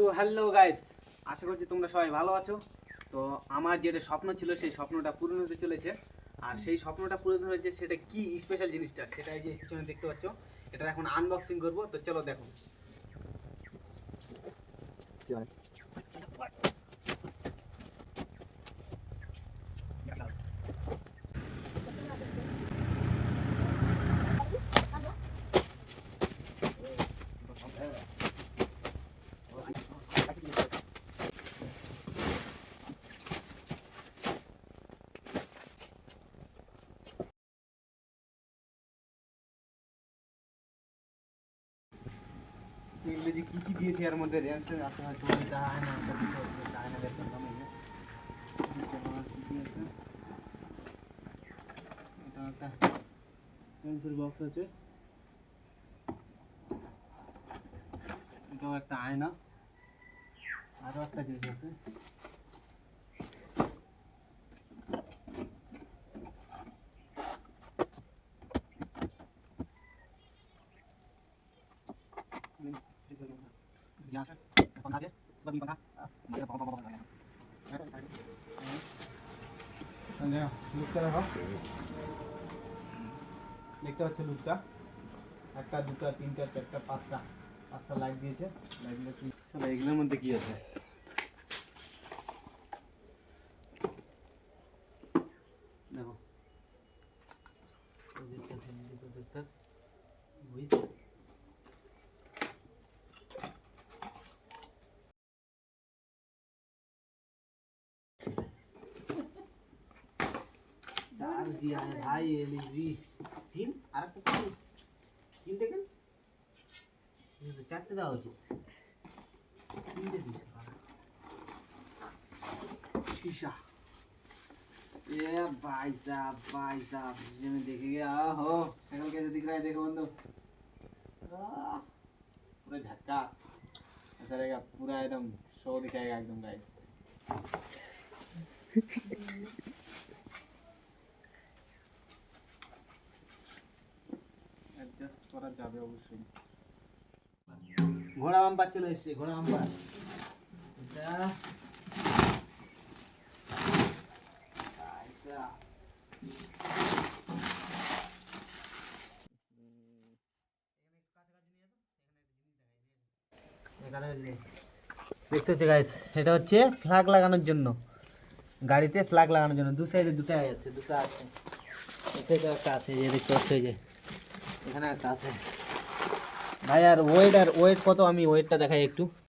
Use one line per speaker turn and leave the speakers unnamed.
So hello guys আশা করছি তোমরা সবাই ভালো আছো। তো আমার যেটা স্বপ্ন ছিল সেই স্বপ্নটা পূরণ হতে চলেছে। আর সেই স্বপ্নটা পূরণ হয়েছে সেটা কি স্পেশাল জিনিসটা সেটা এই যে পিছনে দেখতে পাচ্ছ এটা এখন আনবক্সিং করব। তো চলো দেখো। এগুলো যে কি কি দিয়েছে এর মধ্যে রেঞ্জ আছে হয়তো এটা হয় না এটা দিতে হবে, এটা হয় না বের করলাম এই যে নিচে আমার কি কি আছে এটা একটা পেন্সিল বক্স আছে এটাও একটা আয়না আরও একটা জিনিস আছে यहाँ से पंखा दे उसका भी पंखा मारे पंखा पंखा पंखा লুকটা দেখো দেখতে পাচ্ছ লুকটা একটা দুটা তিনটা চারটা পাঁচটা পাঁচটা লাইট দিয়েছে লাইটগুলো কি চলো এগুলোর মধ্যে কি আছে দেখো প্রজেক্টর প্রজেক্টর উইথ चार दिया है भाई एलईडी तीन আর একটা কি তিন দেখেন এই তো চারটে দেওয়া উচিত তিনটে দিয়েছে বাবা। शीशा ये भाई साहब भाई साहब ये मैं देख गया हो शक्ल कैसे दिख रहा है देखो बंदो आह, पूरा झक्का ऐसा रहेगा पूरा एकदम शो दिखाएगा एकदम गाइस যাবে অবশ্যই। ঘোড়া বাম্পার চলে এসছে, ঘোড়া আচ্ছা। দেখতে হচ্ছে গাইস এটা হচ্ছে ফ্ল্যাগ লাগানোর জন্য। গাড়িতে ফ্ল্যাগ লাগানোর জন্য। দু সাইডে দুটো আছে দুটো আছে। একটা আছে যে দেখতে এই যে। এখানে একটা আছে ভাই আর ওয়েট আর ওয়েট কত? আমি ওয়েটটা দেখাই একটু।